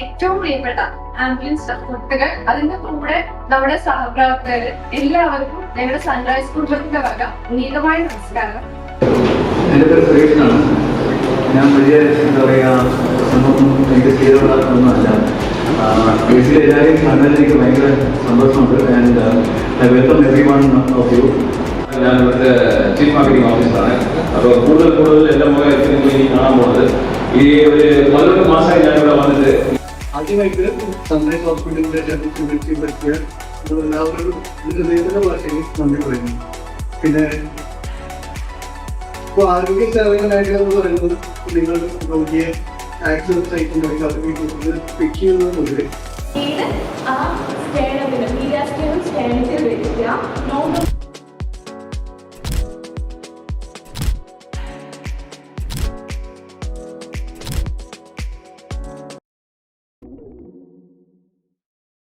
ഏറ്റവും പ്രിയപ്പെട്ട ആംബുലൻസ് കുട്ടികൾ അതിന്റെ കൂടെ നമ്മുടെ സഹപ്രവർത്തകർ എല്ലാവർക്കും ഞങ്ങളുടെ സൺറൈസ് കുടുംബത്തിന്റെ വക നീതമായ നമസ്കാരം. എന്റെ പേര് സുരേഷാണ് ഞാൻ വലിയ എന്താ പറയുക സംഭവം ബേസിൽ എല്ലാവരെയും കണ്ടതിൽ എനിക്ക് ഭയങ്കര സന്തോഷമുണ്ട്. And I welcome every one of you ഞാൻ ഇവിടുത്തെ ചീഫ് മാർക്കറ്റിംഗ് ഓഫീസറാണ് അപ്പോൾ കൂടുതൽ കൂടുതൽ എന്റെ മുഖം എനിക്ക് കാണാൻ പോകുന്നത്. ഈ ഒരു പതിനൊന്ന് മാസമായി ഞാൻ ഇവിടെ വന്നിട്ട് ആദ്യമായിട്ട് സൺറൈസ് ഹോസ്പിറ്റലിന്റെ വിളിച്ച് പറ്റിയ ഇതിന്റെ വേദന ഭാഷയിൽ നന്ദി പറയുന്നു. പിന്നെ ഇപ്പോൾ ആരോഗ്യ സേവനമായിട്ട് എന്ന് പറയുന്നത് നിങ്ങൾ രോഗിയെ ആക്സിഡന്റ് സൈറ്റിൽ അത് വീട്ടിൽ പിക്ക് ചെയ്യുന്നത് മുതൽ ആ സ്റ്റേഡിയത്തിൽ മീഡിയ സ്റ്റേഡിയം സ്റ്റേഡിയത്തിൽ വരിക